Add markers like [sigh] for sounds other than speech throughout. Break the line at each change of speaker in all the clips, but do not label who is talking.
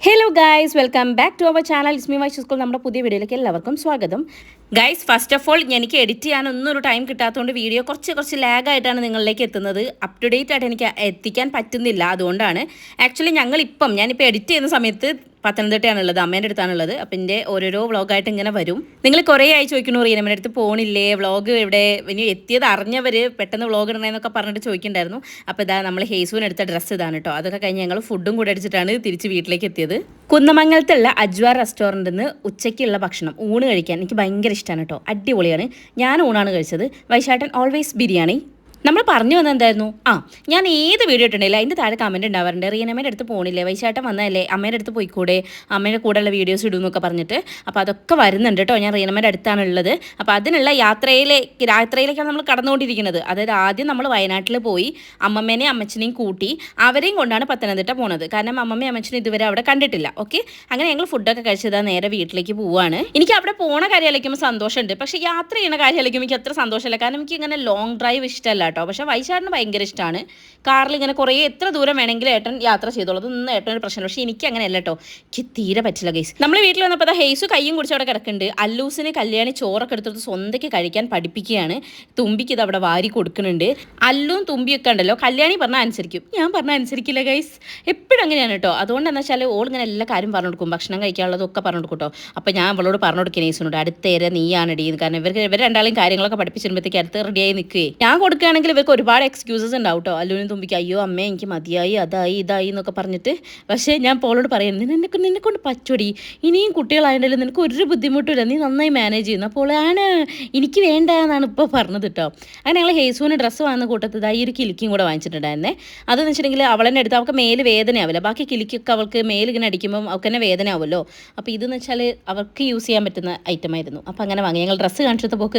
Hello guys welcome back to our channel Ismi wise school നമ്മുടെ പുതിയ വീഡിയോയിലേക്ക് എല്ലാവർക്കും സ്വാഗതം. ഗൈസ് ഫസ്റ്റ് ഓഫ് ഓൾ എനിക്ക് എഡിറ്റ് ചെയ്യാൻ ചെയ്യാനൊന്നും ഒരു ടൈം കിട്ടാത്തതുകൊണ്ട് വീഡിയോ കുറച്ച് കുറച്ച് ലാഗായിട്ടാണ് നിങ്ങളിലേക്ക് എത്തുന്നത്. അപ് ടു ഡേറ്റ് ആയിട്ട് എനിക്ക് എത്തിക്കാൻ പറ്റുന്നില്ല അതുകൊണ്ടാണ്. ആക്ച്വലി ഞങ്ങളിപ്പം ഞാനിപ്പോൾ എഡിറ്റ് ചെയ്യുന്ന സമയത്ത് പത്തനംതിട്ടയാണുള്ളത് അമ്മേന്റെ അടുത്താണുള്ളത്. അപ്പം എന്റെ ഓരോരോ വ്ളോഗായിട്ട് ഇങ്ങനെ വരും. നിങ്ങൾ കുറേ ആയി ചോദിക്കണു അമ്മേന്റെ അടുത്ത് പോണില്ലേ? വ്ളോഗ് ഇവിടെ ഇനി എത്തിയത് അറിഞ്ഞവർ പെട്ടെന്ന് വ്ളോഗ് ഇടണേന്നൊക്കെ പറഞ്ഞിട്ട് ചോദിക്കണ്ടായിരുന്നു അപ്പോൾ ഇതാ നമ്മൾ ഹേസുവിന് എടുത്ത ഡ്രസ്സ് ഇതാണ് കേട്ടോ അതൊക്കെ കഴിഞ്ഞ് ഞങ്ങൾ ഫുഡും കൂടെ അടിച്ചിട്ടാണ് തിരിച്ച് വീട്ടിലേക്ക് എത്തിയത്. കുന്നമംഗലത്തുള്ള അജ്വാർ റെസ്റ്റോറന്റിൽ നിന്ന് ഉച്ചയ്ക്കുള്ള ഭക്ഷണം ഊണ് കഴിക്കാൻ എനിക്ക് ഭയങ്കര ഇഷ്ടമാണ് കേട്ടോ. അടിപൊളിയാണ്. ഞാൻ ഊണാണ് കഴിച്ചത്. വൈശാട്ടൻ ഓൾവേസ് ബിരിയാണി. നമ്മൾ പറഞ്ഞു വന്നത് എന്തായിരുന്നു ആ ഞാൻ ഏത് വീഡിയോ ഇട്ടുണ്ടെങ്കിലും അതിന്റെ താഴെ കമന്റ് ഉണ്ടാവാറുണ്ട്. റീനമ്മേന്റെ അടുത്ത് പോണില്ലേ? വൈശാട്ടം വന്നതല്ലേ? അമ്മേന്റെ അടുത്ത് പോയിക്കൂടെ? അമ്മയുടെ കൂടെയുള്ള വീഡിയോസ് ഇടും എന്നൊക്കെ പറഞ്ഞിട്ട്. അപ്പോൾ അതൊക്കെ വരുന്നുണ്ട് കേട്ടോ ഞാൻ റീനമ്മേന്റെ അടുത്താണ് ഉള്ളത് അപ്പോൾ അതിനുള്ള യാത്രയിലെ യാത്രയിലേക്കാണ് നമ്മൾ കടന്നുകൊണ്ടിരിക്കുന്നത്. അതായത് ആദ്യം നമ്മൾ വയനാട്ടിൽ പോയി അമ്മമ്മേനെയും അമ്മച്ചനെയും കൂട്ടി അവരെയും കൊണ്ടാണ് പത്തനംതിട്ട പോണത്. കാരണം അമ്മമ്മയും അമ്മച്ചനും ഇതുവരെ അവിടെ കണ്ടിട്ടില്ല. ഓക്കെ? അങ്ങനെ ഞങ്ങൾ ഫുഡൊക്കെ കഴിച്ചതാ നേരെ വീട്ടിലേക്ക് പോവുകയാണ് എനിക്ക് അവിടെ പോണ കാര്യം സന്തോഷമുണ്ട്. പക്ഷേ യാത്ര ചെയ്യുന്ന കാര്യം എനിക്ക് അത്ര സന്തോഷമില്ല. കാരണം എനിക്ക് ഇങ്ങനെ ലോങ് ഡ്രൈവ് ഇഷ്ടമല്ല കേട്ടോ. പക്ഷേ വൈശാടിന് ഭയങ്കര ഇഷ്ടമാണ് കാറിൽ ഇങ്ങനെ കുറേ എത്ര ദൂരം വേണമെങ്കിലും ഏട്ടൻ യാത്ര ചെയ്തോളൂ. അതൊന്നും ഒരു പ്രശ്നമില്ല. പക്ഷേ എനിക്ക് അങ്ങനെ അല്ലട്ടോ എനിക്ക് തീരെ പറ്റില്ല ഗൈസ് നമ്മൾ വീട്ടിൽ വന്നപ്പോൾ അതാ ഹെയ്സു കയ്യും കുടിച്ച് അവിടെ കിടക്കുന്നുണ്ട്. അല്ലൂസിന് കല്യാണി ചോറൊക്കെ എടുത്തിട്ട് സ്വന്തയ്ക്ക് കഴിക്കാൻ പഠിപ്പിക്കുകയാണ്. തുമ്പിക്ക് ഇത് അവിടെ വാരി കൊടുക്കുന്നുണ്ട്. അല്ലും തുമ്പിയൊക്കെ ഉണ്ടല്ലോ. കല്യാണി പറഞ്ഞാൽ അനുസരിക്കും. ഞാൻ പറഞ്ഞാൽ അനുസരിക്കില്ല ഗൈസ് എപ്പോഴും അങ്ങനെയാണ് കേട്ടോ. അതുകൊണ്ട് എന്താ വെച്ചാൽ ഓൾ ഇങ്ങനെ എല്ലാ കാര്യം പറഞ്ഞു കൊടുക്കും. ഭക്ഷണം കഴിക്കാനുള്ളതൊക്കെ പറഞ്ഞു കൊടുക്കും കേട്ടോ. അപ്പോൾ ഞാൻ അവളോട് പറഞ്ഞു കൊടുക്കുക നേസിനോട് അടുത്തേരെ നീയാണ് ഡീ കാരണം ഇവർക്ക് ഇവർ രണ്ടാളും കാര്യങ്ങളൊക്കെ പഠിപ്പിച്ചിരുമ്പോഴത്തേക്ക് അടുത്ത് റെഡിയായി നിൽക്കുകയെ. ഞാൻ കൊടുക്കുകയാണെങ്കിൽ ഇവർക്ക് ഒരുപാട് എക്സ്ക്യൂസസ് ഉണ്ടാവും കേട്ടോ അല്ലുവിനും തുമ്പിക്ക് അയ്യോ അമ്മേ എനിക്ക് മതിയായി അതായി ഇതായി എന്നൊക്കെ പറഞ്ഞിട്ട്. പക്ഷേ ഞാൻ പോളോട് പറയുന്നത് നിന്നെ നിന്നെ കൊണ്ട് പറ്റൊടി ഇനിയും കുട്ടികളായതിൽ നിനക്ക് ഒരു ബുദ്ധിമുട്ടില്ല നീ നന്നായി മാനേജ് ചെയ്യുന്നു. അപ്പോൾ ആണ് എനിക്ക് വേണ്ട എന്നാണ് ഇപ്പോൾ പറഞ്ഞത് കേട്ടോ. അങ്ങനെ ഞങ്ങൾ ഹേസുവിന് ഡ്രസ്സ് വാങ്ങുന്ന കൂട്ടത്തിൽ ഈ ഒരു കിലിക്കും കൂടെ വാങ്ങിച്ചിട്ടുണ്ടായിരുന്നേ. അതെന്ന് വെച്ചിട്ടുണ്ടെങ്കിൽ അവളെന്നെ എടുത്ത് അവൾക്ക് മേൽ വേദനയാവില്ല. ബാക്കി കിലിക്കൊക്കെ അവൾക്ക് മേലിങ്ങനെ അടിക്കുമ്പോൾ അവൾക്ക് തന്നെ വേദന ആവുമല്ലോ അപ്പോൾ ഇതെന്ന് വെച്ചാൽ അവർക്ക് യൂസ് ചെയ്യാൻ പറ്റുന്ന ഐറ്റം ആയിരുന്നു. അപ്പോൾ അങ്ങനെ വാങ്ങി. ഞങ്ങൾ ഡ്രസ്സ് കാണിച്ചപ്പോൾ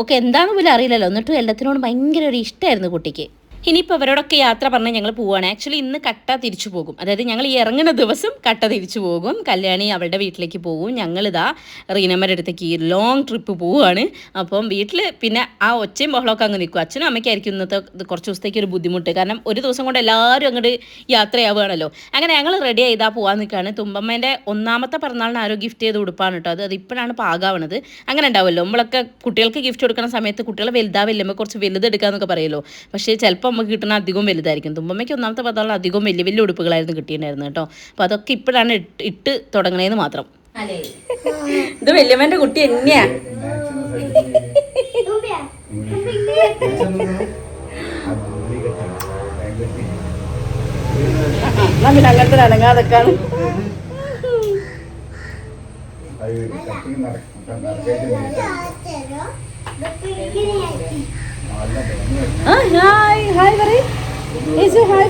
ഓക്കെ എന്താണെന്ന് പോലും അറിയില്ലല്ലോ. എന്നിട്ടും എല്ലാത്തിനോടും ഭയങ്കര ഒരു ഇഷ്ടമായിരുന്നു കുട്ടിക്ക്. ഇനിയിപ്പോൾ അവരോടൊക്കെ യാത്ര പറഞ്ഞ് ഞങ്ങൾ പോവുകയാണ് ആക്ച്വലി ഇന്ന് കട്ട തിരിച്ചു പോകും. അതായത് ഞങ്ങൾ ഈ ഇറങ്ങുന്ന ദിവസം കട്ട തിരിച്ചു പോകും. കല്യാണി അവളുടെ വീട്ടിലേക്ക് പോകും ഞങ്ങളിതാ റീനമ്മയുടെ അടുത്തേക്ക് ഈ ലോങ് ട്രിപ്പ് പോവുകയാണ് അപ്പം വീട്ടിൽ പിന്നെ ആ ഒച്ചയും ബഹളമൊക്കെ അങ്ങ് നിൽക്കും. അച്ഛനും അമ്മയ്ക്കായിരിക്കും ഇന്നത്തെ കുറച്ച് ദിവസത്തേക്ക് ഒരു ബുദ്ധിമുട്ട്. കാരണം ഒരു ദിവസം കൊണ്ട് എല്ലാവരും അങ്ങോട്ട് യാത്രയാവുകയാണല്ലോ. അങ്ങനെ ഞങ്ങൾ റെഡി ചെയ്താൽ പോകാൻ നിൽക്കുകയാണ് തുമ്പമ്മേന്റെ ഒന്നാമത്തെ പിറന്നാളിന് ആരോ ഗിഫ്റ്റ് ചെയ്ത് ഉടുപ്പാണ് കേട്ടോ അത്. ഇപ്പോഴാണ് പാകാവണത് അങ്ങനെ ഉണ്ടാവുമല്ലോ. നമ്മളൊക്കെ കുട്ടികൾക്ക് ഗിഫ്റ്റ് കൊടുക്കുന്ന സമയത്ത് കുട്ടികൾ വലുതാവില്ല കുറച്ച് വലുതെടുക്കാന്നൊക്കെ പറയുമല്ലോ പക്ഷേ ചിലപ്പോൾ നമുക്ക് കിട്ടുന്ന അധികം വലുതായിരിക്കും. തുമ്പമ്മയ്ക്ക് ഒന്നാമത്തെ പതാളം അധികം വലിയ വലിയ ഉടുപ്പുകളായിരുന്നു കിട്ടിയിട്ടുണ്ടായിരുന്നു കേട്ടോ. അപ്പോൾ അതൊക്കെ ഇപ്പോഴാണ് ഇട്ട് ഇട്ട് തുടങ്ങണേന്ന് മാത്രം. ഇത് വല്യമ്മന്റെ കുട്ടി എന്നെയാ പിന്നെ അങ്ങനത്തെ അനങ്ങാതൊക്കെയാണ് ഹായ് ഹായ് യേശു ഹായ്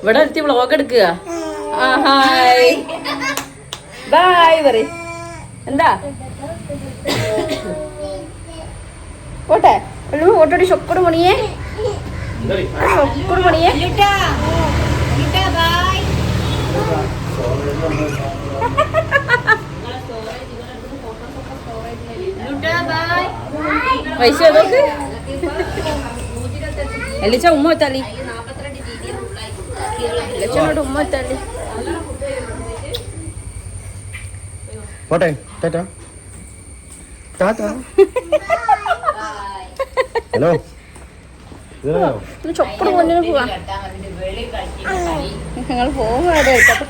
ഇവിടെ എത്തി വ്ളോഗ് എടുക്കുക. ഹായ് ബായ് പറയ് എന്താ? [laughs] പോട്ടെ ഓട്ടോടി ഷൊക്കോട് പണിയേ. പണിയേ പൈസ അതൊക്കെ എല്ലിച്ച ഉമ്മ വെത്താലി എല്ലിച്ചനോട് ഉമ്മ വെത്താലി
പോട്ടെ ടാറ്റ. ടാറ്റ. [laughs] ഹലോ.
പോവാ. ഞങ്ങൾ ബായ് എടുക്കട്ടെ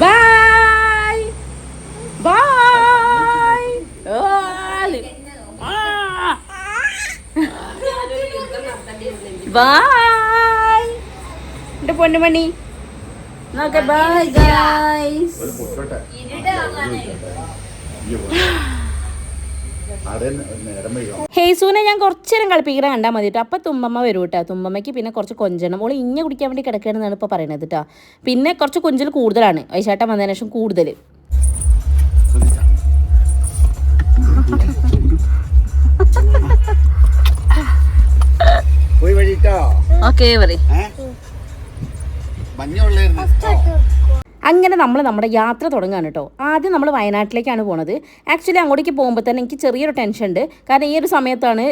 ബൈ ബൈ ബൈ എന്റെ പൊന്നുമണി നോക്കെ ബൈ ഗൈസ് ഹേസുവിനെ ഞാൻ കുറച്ചേരം കളിപ്പിക്കണ കണ്ടാൽ മതി കേട്ടോ അപ്പം തുമ്പമ്മ വരും കേട്ടോ തുമ്പമ്മയ്ക്ക് പിന്നെ കുറച്ച് കൊഞ്ചണം. ഓൾ ഇഞ്ഞ കുടിക്കാൻ വേണ്ടി കിടക്കുകയാണെന്നാണ് ഇപ്പോൾ പറയുന്നത് കേട്ടോ പിന്നെ കുറച്ച് കൊഞ്ചൽ കൂടുതലാണ്. വൈശാട്ടം വന്നതിന് ശേഷം കൂടുതൽ ഓക്കെ പറയും.
മഞ്ഞുള്ളായിരുന്നു.
അങ്ങനെ നമ്മൾ നമ്മുടെ യാത്ര തുടങ്ങുകയാണ് കേട്ടോ. ആദ്യം നമ്മൾ വയനാട്ടിലേക്കാണ് പോണത്. ആക്ച്വലി അങ്ങോട്ടേക്ക് പോകുമ്പോൾ തന്നെ എനിക്ക് ചെറിയൊരു ടെൻഷൻ ഉണ്ട്. കാരണം ഈ ഒരു സമയത്താണ്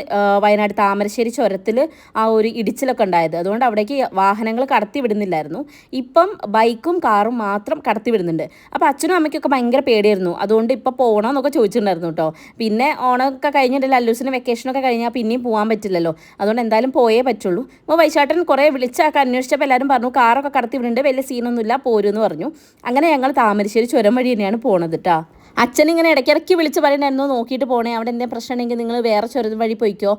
വയനാട് താമരശ്ശേരി ചുരത്തിൽ ആ ഒരു ഇടിച്ചിലൊക്കെ ഉണ്ടായത്. അതുകൊണ്ട് അവിടേക്ക് വാഹനങ്ങൾ കടത്തി വിടുന്നില്ലായിരുന്നു. ഇപ്പം ബൈക്കും കാറും മാത്രം കടത്തി വിടുന്നുണ്ട്. അപ്പോൾ അച്ഛനും അമ്മയ്ക്കൊക്കെ ഭയങ്കര പേടിയായിരുന്നു. അതുകൊണ്ട് ഇപ്പോൾ പോകണമെന്നൊക്കെ ചോദിച്ചിട്ടുണ്ടായിരുന്നു കേട്ടോ. പിന്നെ ഓണമൊക്കെ കഴിഞ്ഞിട്ടില്ല അല്ലൂസിന് വെക്കേഷനൊക്കെ കഴിഞ്ഞാൽ പിന്നെയും പോകാൻ പറ്റില്ലല്ലോ. അതുകൊണ്ട് എന്തായാലും പോയേ പറ്റുള്ളൂ. അപ്പോൾ വൈശാട്ടൻ കുറേ വിളിച്ചൊക്കെ അന്വേഷിച്ചപ്പോൾ എല്ലാവരും പറഞ്ഞു കാറൊക്കെ കടത്തി വിടുന്നുണ്ട് വലിയ സീനൊന്നുമില്ല പോരുമെന്ന് പറഞ്ഞു. അങ്ങനെ ഞങ്ങൾ താമരശ്ശേരി ചുരം വഴി തന്നെയാണ് പോണത് കേട്ടോ അച്ഛൻ ഇങ്ങനെ ഇടയ്ക്കിടയ്ക്ക് വിളിച്ച് പറയണ്ടായിരുന്നു നോക്കിയിട്ട് പോണേ അവിടെ എന്തെങ്കിലും പ്രശ്നം ഉണ്ടെങ്കിൽ നിങ്ങൾ വേറെ ചുരം വഴി പോയിക്കോ.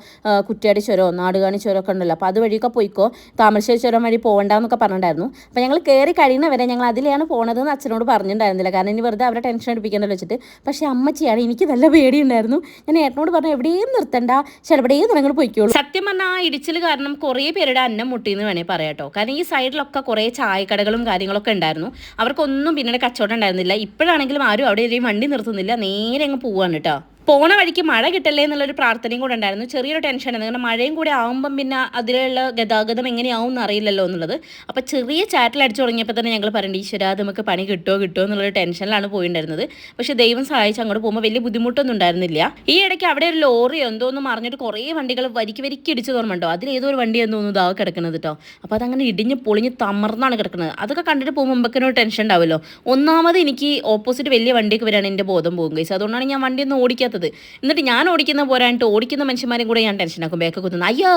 കുറ്റിയാടി ചൊരോ ചുരമോ നാടുകാണി ചുരമൊക്കെ ഉണ്ടല്ലോ അപ്പോൾ അത് വഴിയൊക്കെ പോയിക്കോ. താമരശ്ശേരി ചുരം വഴി പോകണ്ടെന്നൊക്കെ പറഞ്ഞിട്ടുണ്ടായിരുന്നു. അപ്പോൾ ഞങ്ങൾ കയറി കഴിയുന്നവരെ ഞങ്ങൾ അതിലെയാണ് പോണതെന്ന് അച്ഛനോട് പറഞ്ഞിട്ടുണ്ടായിരുന്നില്ല. കാരണം ഇനി വെറുതെ അവരെ ടെൻഷൻ അടിപ്പിക്കണ്ടല്ലോ വെച്ചിട്ട്. പക്ഷേ അമ്മച്ചിയാണ് എനിക്ക് നല്ല പേടിയുണ്ടായിരുന്നു. ഞാൻ ഏട്ടനോട് പറഞ്ഞു എവിടെയും നിർത്തണ്ട എവിടെയും നിങ്ങൾ പോയിക്കോളൂ. സത്യം പറഞ്ഞാൽ ആ ഇടിച്ചിൽ കാരണം കുറേ പേരുടെ അന്നം മുട്ടിയെന്ന് വേണേൽ പറയാട്ടോ കാരണം ഈ സൈഡിലൊക്കെ കുറേ ചായക്കടകളും കാര്യങ്ങളൊക്കെ ഉണ്ടായിരുന്നു. അവർക്കൊന്നും പിന്നീട് കച്ചവടം ഉണ്ടായിരുന്നില്ല. ഇപ്പോഴാണെങ്കിലും ആരും അവിടെ ഒരു വണ്ടി നിർത്തുന്നില്ല. നേരെ അങ്ങ് പോവാണ് കേട്ടോ. പോണ വഴിക്ക് മഴ കിട്ടല്ലേ എന്നുള്ളൊരു പ്രാർത്ഥനയും കൂടെ ഉണ്ടായിരുന്നു. ചെറിയൊരു ആണ് കാരണം മഴയും കൂടെ ആകുമ്പം പിന്നെ അതിലുള്ള ഗതാഗതം എങ്ങനെയാവും എന്ന് അറിയില്ലല്ലോ എന്നുള്ളത്. അപ്പോൾ ചെറിയ ചാറ്റിൽ അടിച്ചു തുടങ്ങിയപ്പോൾ തന്നെ ഞങ്ങൾ പറയേണ്ടി ഈശ്വര നമുക്ക് പണി കിട്ടുമോ കിട്ടുമോ എന്നുള്ളൊരു ടെൻഷനിലാണ് പോയിണ്ടായിരുന്നത്. പക്ഷേ ദൈവം സഹായിച്ച് അങ്ങോട്ട് പോകുമ്പോൾ വലിയ ബുദ്ധിമുട്ടൊന്നും ഉണ്ടായിരുന്നില്ല. ഈ ഇടയ്ക്ക് അവിടെ ഒരു ലോറി എന്തോ ഒന്ന് മറിഞ്ഞിട്ട് കുറേ വണ്ടികൾ വരിക്ക് വരിക്ക് ഇടിച്ചു തോന്നുന്നുണ്ടോ അതിൽ ഏതോ ഒരു വണ്ടി എന്ന് തോന്നുന്നു ഇതാ കിടക്കുന്നത് കേട്ടോ അപ്പോൾ അതങ്ങനെ ഇടിഞ്ഞ് പൊളിഞ്ഞ് തമർന്നാണ് കിടക്കുന്നത്. അതൊക്കെ കണ്ടിട്ട് പോകുമ്പോൾ മുമ്പൊക്കെ ടെൻഷൻ ഉണ്ടാവുമല്ലോ. ഒന്നാമത് എനിക്ക് ഓപ്പോസിറ്റ് വലിയ വണ്ടിയൊക്കെ വരാണ് എന്റെ ബോധം പോകും ഗൈസ് അതുകൊണ്ടാണ് ഞാൻ വണ്ടിയൊന്നും ഓടിക്കാത്തത് എന്നിട്ട് ഞാൻ ഓടിക്കുന്ന പോരായിട്ട് ഓടിക്കുന്ന മനുഷ്യന്മാരും കൂടെ ഞാൻ ടെൻഷനാക്കും ബേക്ക് കുത്തുന്നത് അയ്യോ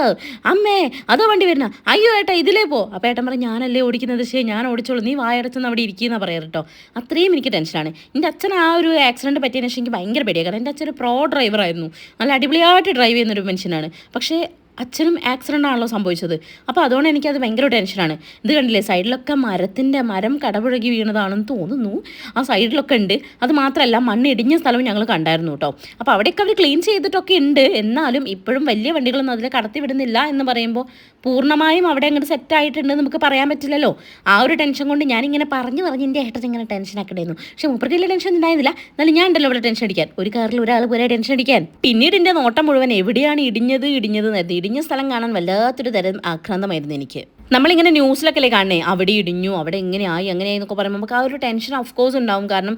അമ്മേ അതോ വണ്ടി വരുന്ന? അയ്യോ ഏട്ടാ ഇതിലേ പോ. അപ്പോൾ ഏട്ടൻ പറഞ്ഞു ഞാനല്ലേ ഓടിക്കുന്നത്? ശരി ഞാൻ ഓടിച്ചോളൂ. നീ വായടച്ചെന്ന് അവിടെ ഇരിക്കുന്ന പറയാറ് കേട്ടോ അത്രയും എനിക്ക് ടെൻഷനാണ് എന്റെ അച്ഛൻ ആ ഒരു ആക്സിഡന്റ് പറ്റിയതിന് ശേഷം എനിക്ക് ഭയങ്കര പേടിയാണ് കാരണം എന്റെ അച്ഛൻ ഒരു പ്രോ ഡ്രൈവറായിരുന്നു നല്ല അടിപൊളിയായിട്ട് ഡ്രൈവ് ചെയ്യുന്നൊരു മനുഷ്യനാണ്. പക്ഷേ അച്ഛനും ആക്സിഡന്റ് ആണല്ലോ സംഭവിച്ചത്. അപ്പോൾ അതുകൊണ്ട് എനിക്കത് ഭയങ്കര ടെൻഷനാണ് ഇത് കണ്ടില്ലേ സൈഡിലൊക്കെ മരത്തിന്റെ മരം കടപുഴകി വീണതാണെന്ന് തോന്നുന്നു. ആ സൈഡിലൊക്കെ ഉണ്ട്. അത് മാത്രമല്ല മണ്ണ് ഇടിഞ്ഞ സ്ഥലവും ഞങ്ങൾ കണ്ടായിരുന്നു കേട്ടോ അപ്പോൾ അവിടെയൊക്കെ അവർ ക്ലീൻ ചെയ്തിട്ടൊക്കെ ഉണ്ട്. എന്നാലും ഇപ്പോഴും വലിയ വണ്ടികളൊന്നും അതിൽ കടത്തി വിടുന്നില്ല എന്ന് പറയുമ്പോൾ പൂർണമായും അവിടെ അങ്ങോട്ട് സെറ്റ് ആയിട്ടുണ്ട് നമുക്ക് പറയാൻ പറ്റില്ലല്ലോ. ആ ഒരു ടെൻഷൻ കൊണ്ട് ഞാനിങ്ങനെ പറഞ്ഞു പറഞ്ഞ് എന്റെ ഏട്ടൻ ഇങ്ങനെ ടെൻഷൻ ആക്കണ്ടായിരുന്നു പക്ഷെ മൂപ്പർക്ക് വലിയ ടെൻഷൻ ഉണ്ടായിരുന്നില്ല. എന്നാലും ഞാൻ ഉണ്ടല്ലോ ഇവിടെ ടെൻഷൻ അടിക്കാൻ. ഒരു കാറിൽ ഒരാൾ പോലെ ടെൻഷൻ അടിക്കാൻ. പിന്നീട് എന്റെ നോട്ടം മുഴുവൻ എവിടെയാണ് ഇടിഞ്ഞത് ഇടിഞ്ഞത് ഇടിഞ്ഞ സ്ഥലം കാണാൻ വല്ലാത്തൊരു തരം ആക്രാന്തമായിരുന്നു എനിക്ക്. നമ്മളിങ്ങനെ ന്യൂസിലൊക്കെ അല്ലേ കാണണേ അവിടെ ഇടിഞ്ഞു അവിടെ എങ്ങനെയായി അങ്ങനെയായി എന്നൊക്കെ പറയുമ്പോൾ നമുക്ക് ആ ഒരു ടെൻഷൻ ഓഫ് കോഴ്സ് ഉണ്ടാവും. കാരണം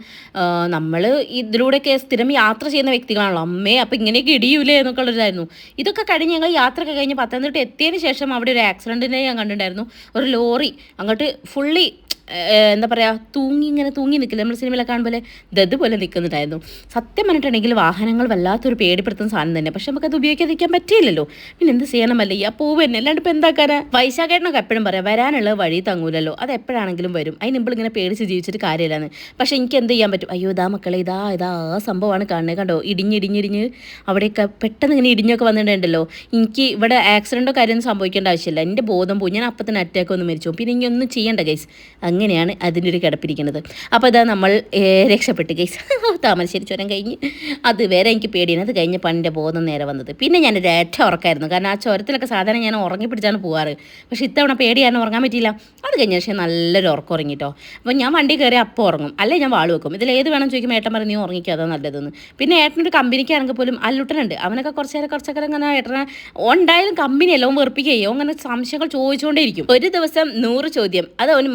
നമ്മൾ ഇതിലൂടെയൊക്കെ സ്ഥിരം യാത്ര ചെയ്യുന്ന വ്യക്തികളാണല്ലോ. അമ്മേ അപ്പോൾ ഇങ്ങനെയൊക്കെ ഇടിയൂലേ എന്നൊക്കെ ഉള്ളതായിരുന്നു ഇതൊക്കെ കഴിഞ്ഞ് ഞങ്ങൾ യാത്രയൊക്കെ കഴിഞ്ഞ് പത്തനംതിട്ട എത്തിയതിന് ശേഷം അവിടെ ഒരു ആക്സിഡന്റിനെ ഞാൻ കണ്ടിട്ടുണ്ടായിരുന്നു. ഒരു ലോറി അങ്ങോട്ട് ഫുള്ളി എന്താ പറയുക തൂങ്ങി ഇങ്ങനെ തൂങ്ങി നിൽക്കില്ല നമ്മൾ സിനിമയിലൊക്കെ കാണുമ്പോൾ ദത് പോലെ നിൽക്കുന്നുണ്ടായിരുന്നു സത്യം പറഞ്ഞിട്ടുണ്ടെങ്കിൽ വാഹനങ്ങൾ വല്ലാത്തൊരു പേടിപ്പെടുത്തുന്ന സാധനം തന്നെ. പക്ഷെ നമുക്കത് ഉപയോഗിക്കാതിരിക്കാൻ പറ്റിയില്ലല്ലോ. പിന്നെ എന്ത് ചെയ്യണമല്ലേ? ഈ ആ പൂവ് തന്നെ. അല്ലാണ്ട് ഇപ്പം എന്താക്കാനാ വൈശാഖേട്ടനൊക്കെ എപ്പോഴും പറയാം വരാനുള്ള വഴി തങ്ങൂലല്ലോ. അത് എപ്പോഴാണെങ്കിലും വരും. അതിന് നമ്മൾ ഇങ്ങനെ പേടിച്ച് ജീവിച്ചിട്ട് കാര്യമില്ലാന്ന്. പക്ഷെ എനിക്ക് എന്ത് ചെയ്യാൻ പറ്റും? അയ്യോ ഇതാ മക്കളെ ഇതാ ഇതാ ആ സംഭവമാണ് കാണുന്നത്. കണ്ടോ? ഇടിഞ്ഞിടിഞ്ഞിടിഞ്ഞ് അവിടെയൊക്കെ പെട്ടെന്ന് ഇങ്ങനെ ഇടിഞ്ഞൊക്കെ വന്നിട്ടുണ്ടല്ലോ. എനിക്ക് ഇവിടെ ആക്സിഡന്റോ കാര്യമൊന്നും സംഭവിക്കേണ്ട ആവശ്യമില്ല. എന്റെ ബോധം പോയി. ഞാൻ അപ്പം തന്നെ അറ്റാക്ക് ഒന്ന് മരിച്ചു പിന്നെ ഇനി ഒന്നും ചെയ്യേണ്ട ഗൈസ് അങ്ങനെയാണ് അതിന്റെ ഒരു കിടപ്പിരിക്കുന്നത്. അപ്പോൾ ഇതാ നമ്മൾ രക്ഷപ്പെട്ട് കേസ് [laughs] താമരശ്ശേരി ചുരം കഴിഞ്ഞ്. അത് വേറെ എനിക്ക് പേടിയാണ്. അത് കഴിഞ്ഞ് പണ്ടിന്റെ ബോധം നേരെ വന്നത്. പിന്നെ ഞാൻ ഒരേറ്റ ഉറക്കായിരുന്നു. കാരണം ആ ചുരത്തിലൊക്കെ സാധാരണ ഞാൻ ഉറങ്ങി പിടിച്ചാണ് പോവാറ്. പക്ഷേ ഇത്തവണ പേടിയാണ് ഉറങ്ങാൻ പറ്റിയില്ല. അത് കഴിഞ്ഞ പക്ഷേ നല്ലൊരു ഉറക്കം ഉറങ്ങിട്ടോ. അപ്പോൾ ഞാൻ വണ്ടി കയറി അപ്പോൾ ഉറങ്ങും. അല്ലെ ഞാൻ വാൾ വെക്കും. ഇതിൽ ഏത് വേണം ചോദിക്കുമ്പോൾ ഏട്ടൻ പറഞ്ഞ് നീ ഉറങ്ങിക്കുക അതാ നല്ലതെന്ന്. പിന്നെ ഏട്ടനൊരു കമ്പനിക്കാണെങ്കിൽ പോലും അല്ലുട്ടനുണ്ട് അവനൊക്കെ കുറച്ച് നേരം കുറച്ചൊക്കെ ഇങ്ങനെ ഏട്ടനെ ഉണ്ടായാലും കമ്പനി എല്ലാം വെറുപ്പിക്കുകയോ അങ്ങനെ സംശയങ്ങൾ ചോദിച്ചുകൊണ്ടേയിരിക്കും. ഒരു ദിവസം നൂറ് ചോദ്യം. അത് അവന്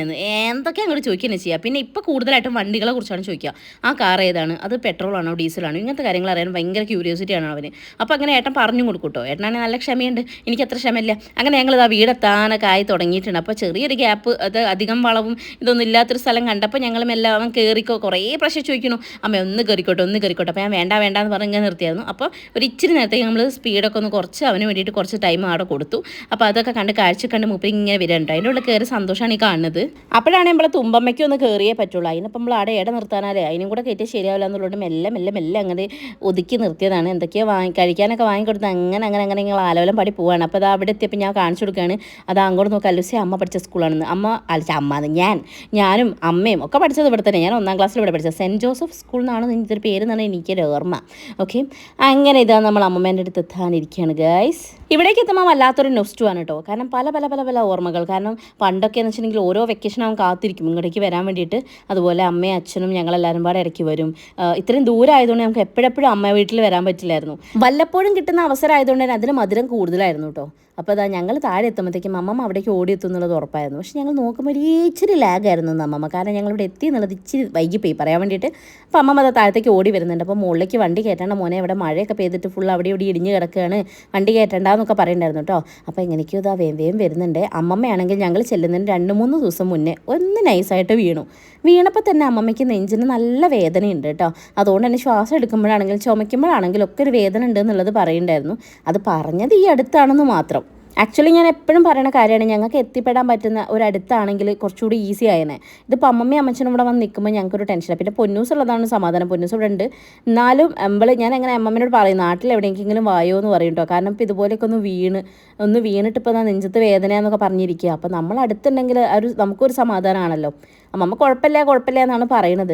മസ്റ്റാണെന്ന് എന്തൊക്കെ അങ്ങോട്ട് ചോദിക്കുന്നത് ചെയ്യുക പിന്നെ ഇപ്പോൾ കൂടുതലായിട്ടും വണ്ടികളെ കുറിച്ചാണ് ചോദിക്കുക ആ കാർ ഏതാണ്? അത് പെട്രോൾ ആണോ? ഡീസലാണോ ഇങ്ങനത്തെ കാര്യങ്ങൾ അറിയാൻ ഭയങ്കര ക്യൂരിയോസിറ്റി ആണ് അവന്. അപ്പോൾ അങ്ങനെ ഏട്ടൻ പറഞ്ഞു കൊടുക്കൂട്ടോ. കേട്ടോ ഏട്ടനാണെങ്കിൽ നല്ല ക്ഷമയുണ്ട്. എനിക്ക് അത്ര ക്ഷമയില്ല. അങ്ങനെ ഞങ്ങൾ ഇതാ വീടെത്താനൊക്കെ ആയി തുടങ്ങിയിട്ടുണ്ട്. അപ്പോൾ ചെറിയൊരു ഗ്യാപ്പ് അത് അധികം വളവും ഇതൊന്നും ഇല്ലാത്തൊരു സ്ഥലം കണ്ടപ്പോൾ ഞങ്ങൾ എല്ലാം കയറിക്കോ കുറേ പ്രാവശ്യം ചോദിക്കണു അമ്മ ഒന്ന് കയറിക്കോട്ടെ ഒന്ന് കയറിക്കോട്ടെ അപ്പോൾ ഞാൻ വേണ്ട വേണ്ട എന്ന് പറഞ്ഞ് ഇങ്ങനെ നിർത്തിയായിരുന്നു. അപ്പോൾ ഒരു ഇച്ചിരി നേരത്തേക്ക് നമ്മൾ സ്പീഡൊക്കെ ഒന്ന് കുറച്ച് അവന് വേണ്ടിയിട്ട് കുറച്ച് ടൈം അവിടെ കൊടുത്തു. അപ്പോൾ അതൊക്കെ കണ്ട് കാഴ്ച കണ്ട് മൂപ്പർ ഇങ്ങനെ വരുന്നുണ്ട് അതിന്റെ ഉള്ളിൽ കയറി സന്തോഷമാണ് ഈ കാണുന്നത്. അപ്പോഴാണ് നമ്മളെ തുമ്പമ്മയ്ക്ക് ഒന്ന് കയറിയേ പറ്റുള്ളൂ. അതിനിപ്പം നമ്മൾ അവിടെ ഇട നിർത്താനാലേ? അതിനും കൂടെ കയറ്റിയാൽ ശരിയാവില്ല എന്നുള്ളത് മെല്ലെ മെല്ലെ മെല്ലെ അങ്ങനെ ഒതുക്കി നിർത്തിയതാണ്. എന്തൊക്കെയോ വാങ്ങി കഴിക്കാനൊക്കെ വാങ്ങിക്കൊടുത്ത് അങ്ങനെ അങ്ങനെ അങ്ങനെ ഞങ്ങൾ ആലോലം പാടി പോവാണ്. അപ്പോൾ അത് അവിടെ എത്തിയപ്പോൾ ഞാൻ കാണിച്ചു കൊടുക്കുകയാണ്. അത് അങ്ങോട്ട് നോക്കുക അലുസി അമ്മ പഠിച്ച സ്കൂളാണെന്ന്. അമ്മ അല്ല അമ്മ ഞാൻ ഞാനും അമ്മയും ഒക്കെ പഠിച്ചത് ഇവിടെ തന്നെ. ഞാൻ ഒന്നാം ക്ലാസ്സിൽ ഇവിടെ പഠിച്ചത്. സെന്റ് ജോസഫ് സ്കൂൾ എന്നാണ് ഇതിന്റെ പേര് എന്നാണ് എനിക്കൊരു ഓർമ്മ. ഓക്കെ? അങ്ങനെ ഇതാ നമ്മൾ അമ്മമ്മേന്റെ അടുത്ത് എത്താനിരിക്കുകയാണ് ഗൈസ് ഇവിടേക്ക് എത്തുമ്പോൾ വല്ലാത്തൊരു നൊസ്റ്റു ആണ് കേട്ടോ. കാരണം പല പല പല പല ഓർമ്മകൾ. കാരണം പണ്ടൊക്കെ എന്ന് വെച്ചിട്ടുണ്ടെങ്കിൽ ഓരോ വെക്കേഷൻ അവൻ കാത്തിരിക്കും. ഇങ്ങോട്ടേക്ക് വരാൻ വേണ്ടിയിട്ട് അതുപോലെ അമ്മയും അച്ഛനും ഞങ്ങളെല്ലാവരും പാടെ ഇടയ്ക്ക് വരും. ഇത്രയും ദൂരം ആയതുകൊണ്ട് നമുക്ക് എപ്പോഴെപ്പോഴും അമ്മ വീട്ടിൽ വരാൻ പറ്റില്ലായിരുന്നു. വല്ലപ്പോഴും കിട്ടുന്ന അവസരം ആയതുകൊണ്ട് തന്നെ അതിന് മധുരം കൂടുതലായിരുന്നു കേട്ടോ. അപ്പോൾ അതാ ഞങ്ങൾ താഴെ എത്തുമ്പോഴത്തേക്കും അമ്മമ്മ അവിടേക്ക് ഓടിയെത്തും എന്നുള്ളത് ഉറപ്പായിരുന്നു. പക്ഷെ ഞങ്ങൾ നോക്കുമ്പോൾ ഒരു ഇച്ചിരി ലാഗായിരുന്നു എന്ന് അമ്മമ്മ. കാരണം ഞങ്ങൾ ഇവിടെ എത്തി എന്നുള്ളത് ഇച്ചിരി വൈകിപ്പോയി. പറയാൻ വേണ്ടിയിട്ട് അപ്പോൾ അമ്മമ്മ അത് താഴത്തേക്ക് ഓടി വരുന്നുണ്ട്. അപ്പോൾ മുകളിലേക്ക് വണ്ടി കയറ്റേണ്ട മോനെ ഇവിടെ മഴയൊക്കെ പെയ്തിട്ട് ഫുൾ അവിടെ ഇവിടെ ഇടിഞ്ഞ് കിടക്കുകയാണ് വണ്ടി കയറ്റണ്ടെന്നൊക്കെ പറയുന്നുണ്ടായിരുന്നു കേട്ടോ അപ്പോൾ എങ്ങനെയൊക്കെയോ ഇതാ വേം വേം വരുന്നുണ്ട്. അമ്മമ്മയാണെങ്കിൽ ഞങ്ങൾ ചെല്ലുന്നതിന് രണ്ട് മൂന്ന് ദിവസം മുന്നേ ഒന്ന് നൈസായിട്ട് വീണു. വീണപ്പോൾ തന്നെ അമ്മമ്മയ്ക്ക് നെഞ്ചിന് നല്ല വേദനയുണ്ട് കേട്ടോ അതുകൊണ്ട് തന്നെ ശ്വാസം എടുക്കുമ്പോഴാണെങ്കിലും ചുമയ്ക്കുമ്പോഴാണെങ്കിലും ഒക്കെ ഒരു വേദന ഉണ്ട് എന്നുള്ളത് പറയുന്നുണ്ടായിരുന്നു. അത് പറഞ്ഞത് ഈ അടുത്താണെന്ന് മാത്രം. ആക്ച്വലി ഞാൻ എപ്പോഴും പറയുന്ന കാര്യമാണ് ഞങ്ങൾക്ക് എത്തിപ്പെടാൻ പറ്റുന്ന ഒരു അടുത്താണെങ്കിൽ കുറച്ചുകൂടി ഈസി ആയേനെ. ഇതിപ്പോൾ അമ്മമ്മയും അമ്മച്ചനും ഇവിടെ വന്ന് നിൽക്കുമ്പോൾ ഞങ്ങൾക്കൊരു ടെൻഷനാണ് പിന്നെ പൊന്നൂസ് ഉള്ളതാണ് സമാധാനം. പൊന്നൂസ് ഇവിടെ ഉണ്ട്. എന്നാലും എമ്പൾ ഞാൻ അങ്ങനെ അമ്മമ്മനോട് പറയും നാട്ടിൽ എവിടെയെങ്കിലും വായോ എന്ന് പറയും കേട്ടോ കാരണം ഇപ്പോൾ ഇതുപോലെയൊക്കെ ഒന്ന് വീണ് ഒന്ന് വീണിട്ട് ഇപ്പോൾ നെഞ്ചത്ത് വേദനയാന്നൊക്കെ പറഞ്ഞിരിക്കുക അപ്പോൾ നമ്മൾ അടുത്തുണ്ടെങ്കിൽ ഒരു നമുക്കൊരു സമാധാനമാണല്ലോ അമ്മമ്മ കുഴപ്പമില്ല കുഴപ്പമില്ല എന്നാണ് പറയണത്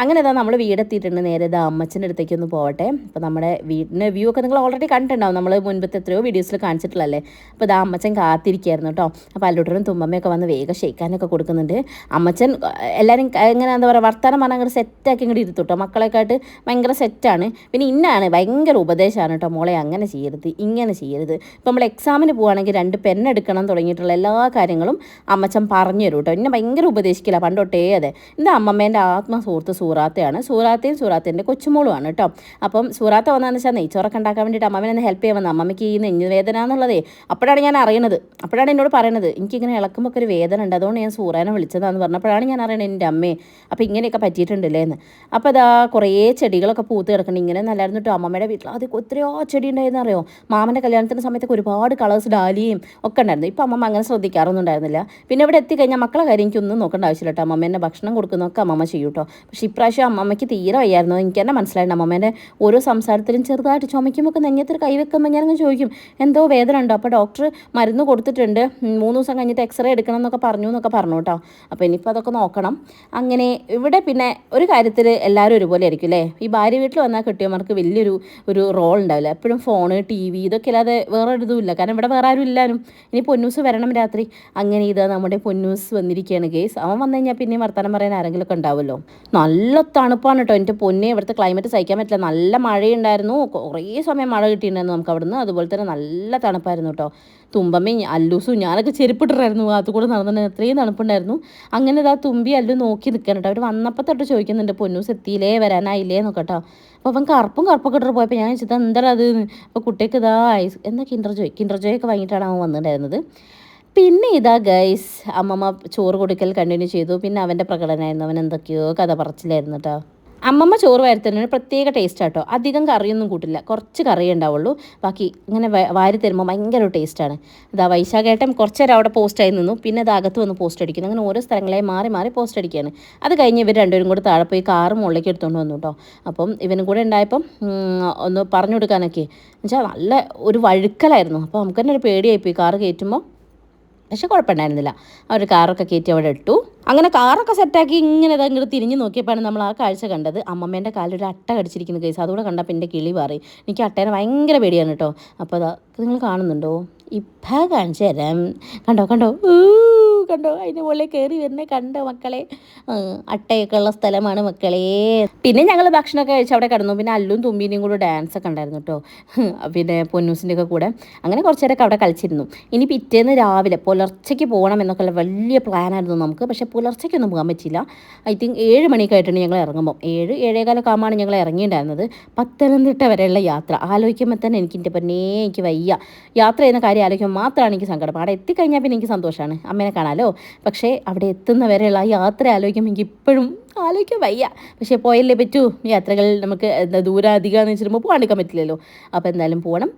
അങ്ങനെ ഇതാ നമ്മൾ വീടെത്തിയിട്ടുണ്ട്. നേരെ ഇതാ അമ്മച്ചന്റെ അടുത്തേക്ക് ഒന്ന് പോകട്ടെ അപ്പോൾ നമ്മുടെ വീടിന്റെ വ്യൂ ഒക്കെ നിങ്ങൾ ഓൾറെഡി കണ്ടിട്ടുണ്ടാവും. നമ്മൾ മുൻപത്തെ എത്രയോ വീഡിയോസിൽ കാണിച്ചിട്ടുള്ളല്ലേ അപ്പോൾ ഇതാ അമ്മച്ചൻ കാത്തിരിക്കുകയായിരുന്നു കേട്ടോ അപ്പോൾ അല്ലൂട്ടനും തുമ്മമ്മയൊക്കെ വന്ന് വേഗം ഷെയ്ക്കാനൊക്കെ കൊടുക്കുന്നുണ്ട്. അമ്മച്ചൻ എല്ലാവരും എങ്ങനെ എന്താ പറയുക വർത്തമാനം പറഞ്ഞാൽ അങ്ങോട്ട് സെറ്റാക്കി ഇങ്ങോട്ട് ഇരുത്തു കേട്ടോ മക്കളെക്കാട്ട് ഭയങ്കര സെറ്റാണ് പിന്നെ ഇന്നാണ് ഭയങ്കര ഉപദേശമാണ് കേട്ടോ മോളെ അങ്ങനെ ചെയ്യരുത് ഇങ്ങനെ ചെയ്യരുത്. ഇപ്പോൾ നമ്മൾ എക്സാമിന് പോവുകയാണെങ്കിൽ രണ്ട് പെണ്ണെടുക്കണം തുടങ്ങിയിട്ടുള്ള എല്ലാ കാര്യങ്ങളും അമ്മച്ചൻ പറഞ്ഞു തരും കേട്ടോ എന്നെ ഭയങ്കര ഉപദേശിക്കില്ല. പണ്ട് തൊട്ടേ അതെ. എന്റെ അമ്മമ്മേന്റെ ആത്മ സുഹൃത്ത് സൂറാത്തയാണ്. സൂറാത്തയും സൂറാത്തിന്റെ കൊച്ചുമോളുമാണ് കേട്ടോ. അപ്പം സൂറാത്ത വന്നതെന്ന് വെച്ചാൽ നെയ്ച്ചോറൊക്കെ ഉണ്ടാക്കാൻ വേണ്ടിയിട്ട് അമ്മമ്മനെ ഹെൽപ്പ് ചെയ്യാൻ വന്നത്. അമ്മമ്മയ്ക്ക് ഈ നെഞ്ഞു വേദന എന്നുള്ളതേ അപ്പോഴാണ് ഞാൻ അറിയണത്. അപ്പോഴാണ് എന്നോട് പറയണത് എനിക്കിങ്ങനെ ഇളക്കുമ്പോൾ ഒരു വേദന ഉണ്ട്. അതുകൊണ്ട് ഞാൻ സൂറാനെ വിളിച്ചതാന്ന് പറഞ്ഞപ്പോഴാണ് ഞാൻ അറിയണത് എന്റെ അമ്മേ. അപ്പോൾ ഇങ്ങനെയൊക്കെ പറ്റിയിട്ടുണ്ടല്ലേ എന്ന്. അപ്പോൾ അതാ കുറേ ചെടികളൊക്കെ പൂത്ത് കിടക്കണം ഇങ്ങനെ നല്ലായിരുന്നു കേട്ടോ. അമ്മമ്മയുടെ വീട്ടിൽ അത് എത്രയോ ചെടി ഉണ്ടായിരുന്നു അറിയോ? മാമന്റെ കല്യാണത്തിന്റെ സമയത്തൊക്കെ ഒരുപാട് കളേഴ്സ് ഡാലിയും ഒക്കെ ഉണ്ടായിരുന്നു. ഇപ്പോൾ അമ്മമ്മ അങ്ങനെ ശ്രദ്ധിക്കാറൊന്നും ഉണ്ടായിരുന്നില്ല. പിന്നെ ഇവിടെ എത്തിക്കഴിഞ്ഞാൽ മക്കളെ കാര്യം എനിക്കൊന്നും നോക്കേണ്ട ആവശ്യമില്ല കേട്ടോ. അമ്മമ്മേന്റെ ഭക്ഷണം കൊടുക്കുന്നതൊക്കെ അമ്മമ്മ ചെയ്യും കേട്ടോ പക്ഷേ ഇപ്രാവശ്യം അമ്മമ്മയ്ക്ക് തീരെ വയ്യായിരുന്നു. എനിക്ക് തന്നെ മനസ്സിലായിട്ടുണ്ട് അമ്മമ്മേന്റെ ഓരോ സംസാരത്തിലും ചെറുതായിട്ട് ചുമയ്ക്കുമ്പോൾ ഒക്കെ നെഞ്ഞത്തിൽ കൈ വെക്കുമ്പോൾ ഞാനങ്ങ് ചോദിക്കും എന്തോ വേദന ഉണ്ടോ? അപ്പോൾ ഡോക്ടർ മരുന്ന് കൊടുത്തിട്ടുണ്ട്. മൂന്ന് ദിവസം കഴിഞ്ഞിട്ട് എക്സ്റേ എടുക്കണം എന്നൊക്കെ പറഞ്ഞു എന്നൊക്കെ പറഞ്ഞു കേട്ടോ. അപ്പോൾ ഇനിയിപ്പോൾ അതൊക്കെ നോക്കണം. അങ്ങനെ ഇവിടെ പിന്നെ ഒരു കാര്യത്തിൽ എല്ലാവരും ഒരുപോലെ ആയിരിക്കും അല്ലേ? ഈ ഭാര്യ വീട്ടിൽ വന്നാൽ കിട്ടിയവർക്ക് വലിയൊരു ഒരു റോൾ ഉണ്ടാവില്ല. എപ്പോഴും ഫോണ് ടി വി ഇതൊക്കെ അല്ലാതെ വേറെ ഒരിതുമില്ല കാരണം ഇവിടെ വേറെ ആരും ഇല്ലാനും ഇനി പൊന്നൂസ് വരണം രാത്രി. അങ്ങനെ ഇതാ നമ്മുടെ പൊന്നൂസ് വന്നിരിക്കുകയാണ് കേസ് അവൻ വന്നു കഴിഞ്ഞാൽ പിന്നെ വർത്തമാനം പറയാൻ ആരെങ്കിലും ഒക്കെ ഉണ്ടാവുമല്ലോ. നല്ല തണുപ്പാണ് കേട്ടോ എന്റെ പൊന്നെ ഇവിടുത്തെ ക്ലൈമറ്റ് സഹിക്കാൻ പറ്റില്ല. നല്ല മഴയുണ്ടായിരുന്നു. കുറേ സമയം മഴ കിട്ടിയിട്ടുണ്ടായിരുന്നു നമുക്ക് അവിടുന്ന്. അതുപോലെ തന്നെ നല്ല തണുപ്പായിരുന്നു കേട്ടോ തുമ്പമ്മയും അല്ലൂസും ഞാനൊക്കെ ചെരുപ്പിട്ടിട്ടായിരുന്നു. അതുകൂടെ നടന്നിട്ട് അത്രയും തണുപ്പുണ്ടായിരുന്നു. അങ്ങനെ ഇതാ തുമ്പി അല്ലു നോക്കി നിൽക്കണം കേട്ടോ അവർ വന്നപ്പോൾ തൊട്ട് ചോദിക്കുന്നുണ്ട് പൊന്നൂസ് എത്തിയില്ലേ വരാനായില്ലേ? എന്നൊക്കെ കേട്ടോ അപ്പോൾ അവൻ കറുപ്പും കറുപ്പൊക്കെ ഇട്ടിട്ട് പോയപ്പോൾ ഞാൻ ചോദിച്ചത് എന്താ അത്? അപ്പോൾ കുട്ടിക്ക് ഇതാ ഐസ് എന്താ കിൻഡർ ജോയ് കിൻഡർ ജോയ് ഒക്കെ വാങ്ങിയിട്ടാണ് അവൻ വന്നിട്ടുണ്ടായിരുന്നത്. പിന്നെ ഇതാ ഗൈസ് അമ്മമ്മ ചോറ് കൊടുക്കൽ കണ്ടിന്യൂ ചെയ്തു. പിന്നെ അവന്റെ പ്രകടനമായിരുന്നു അവൻ എന്തൊക്കെയോ കഥ പറച്ചിലായിരുന്നു കേട്ടോ അമ്മമ്മ ചോറ് വരുത്തുന്നതിന് പ്രത്യേക ടേസ്റ്റ് ആട്ടോ. അധികം കറിയൊന്നും കൂട്ടില്ല. കുറച്ച് കറി ഉണ്ടാവുള്ളൂ. ബാക്കി ഇങ്ങനെ വാരി തരുമ്പോൾ ഭയങ്കര ടേസ്റ്റാണ് ഇതാ വൈശാഖേട്ടൻ കുറച്ച് നേരം അവിടെ പോസ്റ്റ് ആയി നിന്നു. പിന്നെ അത് അകത്ത് വന്ന് പോസ്റ്റ് അടിക്കുന്നു. അങ്ങനെ ഓരോ സ്ഥലങ്ങളായി മാറി മാറി പോസ്റ്റ് അടിക്കുകയാണ്. അത് കഴിഞ്ഞ് ഇവർ രണ്ടുപേരും കൂടെ താഴെ പോയി കാറ് മുകളിലേക്ക് എടുത്തുകൊണ്ട് വന്നു കേട്ടോ അപ്പം ഇവനും കൂടെ ഉണ്ടായപ്പം ഒന്ന് പറഞ്ഞു കൊടുക്കാനൊക്കെ. എന്നുവെച്ചാൽ നല്ല ഒരു വഴുക്കലായിരുന്നു. അപ്പോൾ നമുക്ക് തന്നെ ഒരു പേടിയായിപ്പോയി. കാറ് കയറ്റുമ്പോൾ പക്ഷെ കുഴപ്പമുണ്ടായിരുന്നില്ല. അവർ കാറൊക്കെ കയറ്റി അവിടെ ഇട്ടു. അങ്ങനെ കാറൊക്കെ സെറ്റാക്കി ഇങ്ങനെ ഇത് അങ്ങോട്ട് തിരിഞ്ഞ് നോക്കിയപ്പോഴാണ് നമ്മൾ ആ കാഴ്ച കണ്ടത്. അമ്മമ്മേന്റെ കാലിൽ ഒരു അട്ട കടിച്ചിരിക്കുന്ന കേസ് അതുകൂടെ കണ്ടപ്പോൾ എന്റെ കിളി മാറി എനിക്ക് അട്ടേനെ ഭയങ്കര പേടിയാണ് കേട്ടോ. അപ്പോൾ നിങ്ങൾ കാണുന്നുണ്ടോ? ഇപ്പം കാണിച്ചു തരാം. കണ്ടോ കണ്ടോ? കണ്ടോ? അതിന്റെ മുകളിൽ കയറി വരുന്ന കണ്ടോ മക്കളെ? അട്ടയൊക്കെ ഉള്ള സ്ഥലമാണ് മക്കളെ. പിന്നെ ഞങ്ങൾ ഭക്ഷണമൊക്കെ കഴിച്ച് അവിടെ കിടന്നു. പിന്നെ അല്ലും തുമ്പീനെയും കൂടെ ഡാൻസ് ഒക്കെ ഉണ്ടായിരുന്നു കേട്ടോ. പിന്നെ പൊന്നൂസിന്റെ ഒക്കെ കൂടെ. അങ്ങനെ കുറച്ച് നേരമൊക്കെ അവിടെ കളിച്ചിരുന്നു. ഇനി പിറ്റേന്ന് രാവിലെ പുലർച്ചയ്ക്ക് പോകണം എന്നൊക്കെയുള്ള വലിയ പ്ലാനായിരുന്നു നമുക്ക്. പക്ഷെ പുലർച്ചയ്ക്കൊന്നും പോകാൻ പറ്റില്ല ഐ തിങ്ക് ഏഴ് മണിയൊക്കെ ആയിട്ടാണ് ഞങ്ങൾ ഇറങ്ങുമ്പോൾ. ഏഴ് ഏഴേകാലൊക്കെ ആകുമ്പോൾ ഞങ്ങൾ ഇറങ്ങിയിട്ടുണ്ടായിരുന്നത്. പത്തനംതിട്ട വരെയുള്ള യാത്ര. ആലോചിക്കുമ്പോൾ തന്നെ എനിക്ക് എന്റെ പൊന്നേ എനിക്ക് വയ്യ. യാത്ര ചെയ്യുന്ന കാര്യം ആലോചിക്കുമ്പോൾ മാത്രമാണ് എനിക്ക് സങ്കടം. അവിടെ എത്തിക്കഴിഞ്ഞാൽ പിന്നെ എനിക്ക് സന്തോഷമാണ്. അമ്മേനെ കാണാമല്ലോ പക്ഷേ അവിടെ എത്തുന്നവരെയുള്ള ആ യാത്ര ആലോചിക്കുമ്പോൾ എനിക്ക് ഇപ്പോഴും ആലോചിക്കാൻ വയ്യ. പക്ഷേ പോയല്ലേ പറ്റൂ? യാത്രകൾ നമുക്ക് എന്താ ദൂരം അധികമാണെന്ന് വെച്ചിട്ടുമ്പോൾ പോകാണ്ടിരിക്കാൻ പറ്റില്ലല്ലോ. അപ്പോൾ എന്തായാലും പോകണം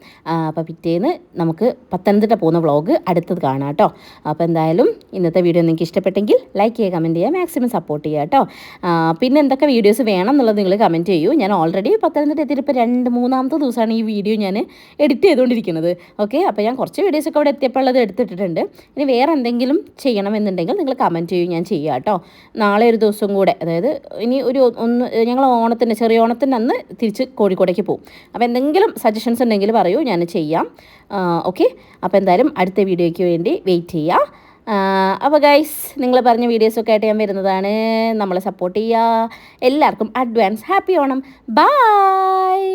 അപ്പോൾ പിറ്റേന്ന് നമുക്ക് പത്തനംതിട്ട പോകുന്ന വ്ളോഗ് അടുത്തത് കാണാം കേട്ടോ. അപ്പോൾ എന്തായാലും ഇന്നത്തെ വീഡിയോ നിങ്ങൾക്ക് ഇഷ്ടപ്പെട്ടെങ്കിൽ ലൈക്ക് ചെയ്യുക കമന്റ് ചെയ്യുക മാക്സിമം സപ്പോർട്ട് ചെയ്യുക കേട്ടോ. പിന്നെ എന്തൊക്കെ വീഡിയോസ് വേണം എന്നുള്ളത് നിങ്ങൾ കമന്റ് ചെയ്യൂ. ഞാൻ ഓൾറെഡി പത്തനംതിട്ട എത്തിയിട്ട് ഇപ്പോൾ രണ്ട് മൂന്നാമത്തെ ദിവസമാണ് ഈ വീഡിയോ ഞാൻ എഡിറ്റ് ചെയ്തുകൊണ്ടിരിക്കുന്നത്. ഓക്കെ അപ്പോൾ ഞാൻ കുറച്ച് വീഡിയോസൊക്കെ അവിടെ എത്തിയപ്പോൾ ഉള്ളത് എടുത്തിട്ടിട്ടുണ്ട്. ഇനി വേറെ എന്തെങ്കിലും ചെയ്യണമെന്നുണ്ടെങ്കിൽ നിങ്ങൾ കമന്റ് ചെയ്യൂ ഞാൻ ചെയ്യാം കേട്ടോ. നാളെ ഒരു ദിവസം കൂടെ അതായത് ഇനി ഒരു ഒന്ന് ഞങ്ങൾ ഓണത്തിന്റെ ചെറിയ ഓണത്തിന്റെ അന്ന് തിരിച്ച് കോഴിക്കോടേക്ക് പോകും അപ്പോൾ എന്തെങ്കിലും സജഷൻസ് ഉണ്ടെങ്കിൽ പറയൂ ഞാൻ ചെയ്യാം. ഓക്കെ അപ്പോൾ എന്തായാലും അടുത്ത വീഡിയോയ്ക്ക് വേണ്ടി വെയിറ്റ് ചെയ്യുക അപ്പോൾ ഗൈസ് നിങ്ങൾ പറഞ്ഞ വീഡിയോസൊക്കെ ആയിട്ട് ഞാൻ വരുന്നതാണ്. നമ്മളെ സപ്പോർട്ട് ചെയ്യുക എല്ലാവർക്കും അഡ്വാൻസ് ഹാപ്പി ഓണം. ബായ്